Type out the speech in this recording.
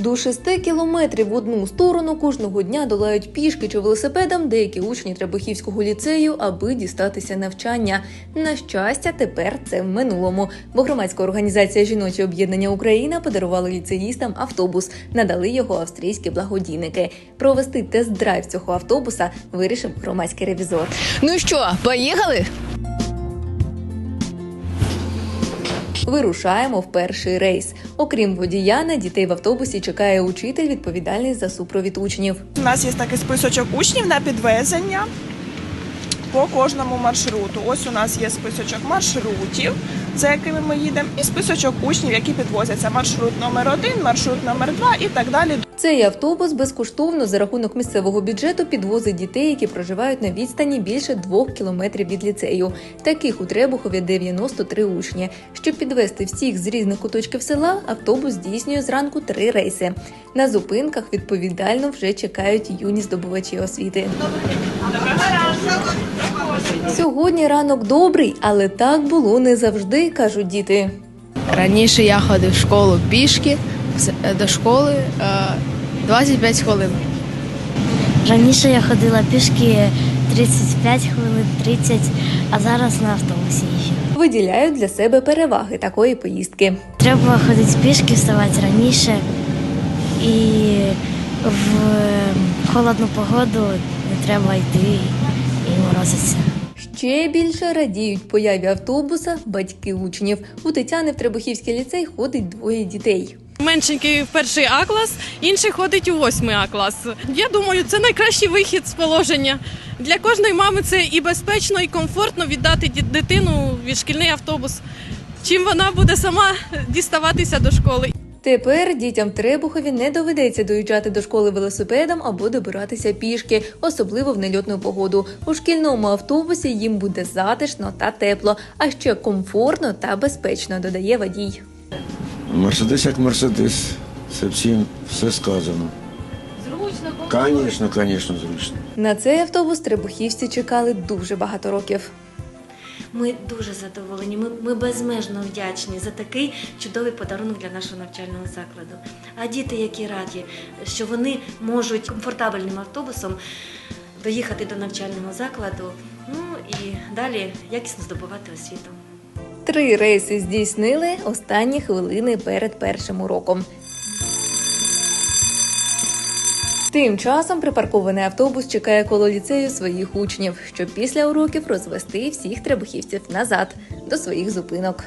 До 6 кілометрів в одну сторону кожного дня долають пішки чи велосипедом деякі учні Требухівського ліцею, аби дістатися навчання. На щастя, тепер це в минулому, бо громадська організація Жіноче об'єднання Україна подарувала ліцеїстам автобус, надали його австрійські благодійники. Провести тест-драйв цього автобуса вирішив громадський ревізор. Ну що, поїхали? Вирушаємо в перший рейс. Окрім водія, на дітей в автобусі чекає учитель, відповідальний за супровід учнів. У нас є такий списочок учнів на підвезення по кожному маршруту. Ось у нас є списочок маршрутів, за якими ми їдемо, і списочок учнів, які підвозяться. Маршрут номер один, маршрут номер два і так далі. Цей автобус безкоштовно за рахунок місцевого бюджету підвозить дітей, які проживають на відстані більше двох кілометрів від ліцею. Таких у Требухові 93 учні. Щоб підвести всіх з різних куточків села, автобус здійснює зранку три рейси. На зупинках відповідально вже чекають юні здобувачі освіти. Сьогодні ранок добрий, але так було не завжди, кажуть діти. Раніше я ходив в школу пішки е, до школи е, 25 хвилин. Раніше я ходила пішки 35 хвилин, 30, а зараз на автобусі їжджу. Виділяють для себе переваги такої поїздки. Треба ходити пішки, вставати раніше і в холодну погоду не треба йти і морозитися. Ще більше радіють появі автобуса батьки учнів. У Тетяни в Требухівський ліцей ходить двоє дітей. Меншенький в перший А клас, інший ходить у восьмий А клас. Я думаю, це найкращий вихід з положення. Для кожної мами це і безпечно, і комфортно віддати дитину від шкільний автобус. Чим вона буде сама діставатися до школи. Тепер дітям Требухові не доведеться доїжджати до школи велосипедом або добиратися пішки, особливо в нельотну погоду. У шкільному автобусі їм буде затишно та тепло, а ще комфортно та безпечно, додає водій. Мерседес як Мерседес. Це всім все сказано. Зручно, Звісно, звісно, зручно. На цей автобус требухівці чекали дуже багато років. Ми дуже задоволені. Ми, ми безмежно вдячні за такий чудовий подарунок для нашого навчального закладу. А діти, які раді, що вони можуть комфортабельним автобусом доїхати до навчального закладу, ну і далі якісно здобувати освіту. Три рейси здійснили останні хвилини перед першим уроком. Тим часом припаркований автобус чекає коло ліцею своїх учнів, щоб після уроків розвести всіх требухівців назад до своїх зупинок.